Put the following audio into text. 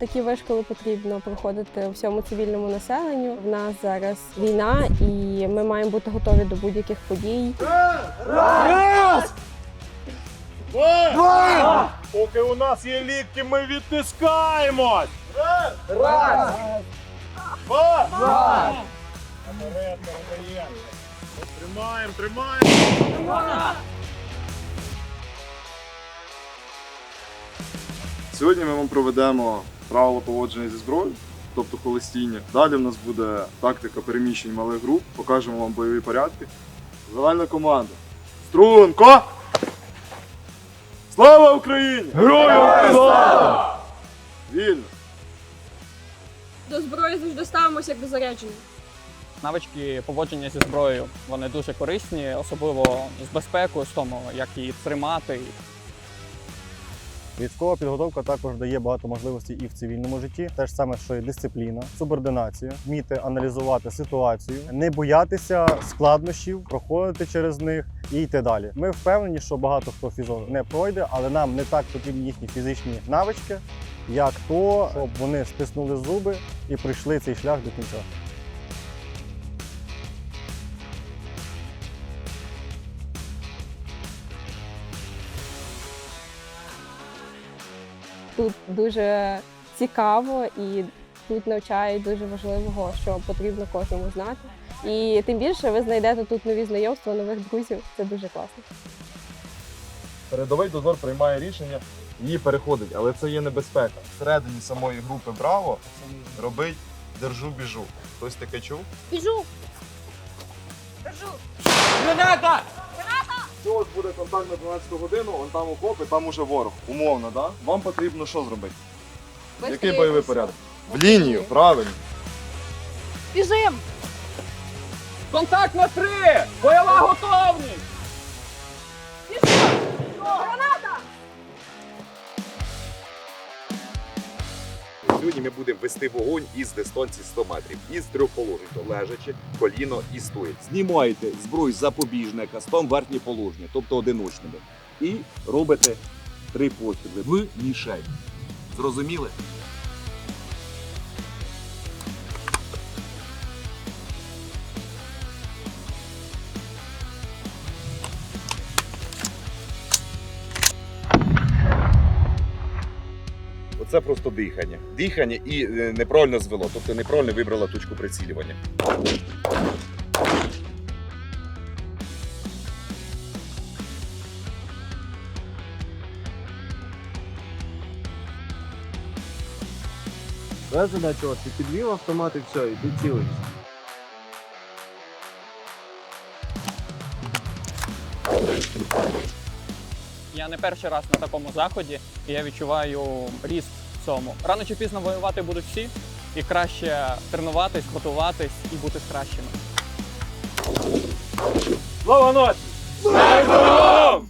Такі вишколи потрібно проходити всьому цивільному населенню. В нас зараз війна, і ми маємо бути готові до будь-яких подій. Поки у нас є лікті, ми відтискаємось! Раз! Два! Два! Тримаємо, тримаємо! Сьогодні ми вам проведемо правила поводження зі зброєю, тобто холостіння. Далі в нас буде тактика переміщень малих груп, покажемо вам бойові порядки. Загальна команда. Струнко! Слава Україні! Героям слава! Вільно! До зброї завжди ставимося як до зарядження. Навички поводження зі зброєю вони дуже корисні, особливо з безпекою, з тому, як її тримати. Військова підготовка також дає багато можливостей і в цивільному житті. Те ж саме, що і дисципліна, субординація, вміти аналізувати ситуацію, не боятися складнощів, проходити через них і йти далі. Ми впевнені, що багато хто фізо не пройде, але нам не так потрібні їхні фізичні навички, як то, щоб вони стиснули зуби і пройшли цей шлях до кінця. Тут дуже цікаво і тут навчають дуже важливого, що потрібно кожному знати. І тим більше ви знайдете тут нові знайомства, нових друзів. Це дуже класно. Передовий дозор приймає рішення, її переходить, але це є небезпека. Всередині самої групи Браво робить держу біжу. Хтось таке чув? Біжу! Що ж буде контакт на 12 годину, он там окопи, там уже ворог. Умовно, да? Вам потрібно що зробити? Який бойовий порядок? В лінію, правильно. Біжим! Контакт на три! Бойова готовність! Ми будемо вести вогонь із дистанції 100 метрів, із трьох положень, то лежачи, коліно і стоїть. Знімаєте зброю запобіжника, стом верхнє положення, тобто одиночними, і робите три постріли в мішень. Зрозуміли? Оце просто дихання. Дихання і е, неправильно звело, тобто неправильно вибрала точку прицілювання. Твоя задача ти підвів автомат і все, і ти цілиш. Я не перший раз на такому заході, і я відчуваю ріст цьому. Рано чи пізно воювати будуть всі, і краще тренуватись, готуватись і бути кращими. Слава ночі! Ворогам!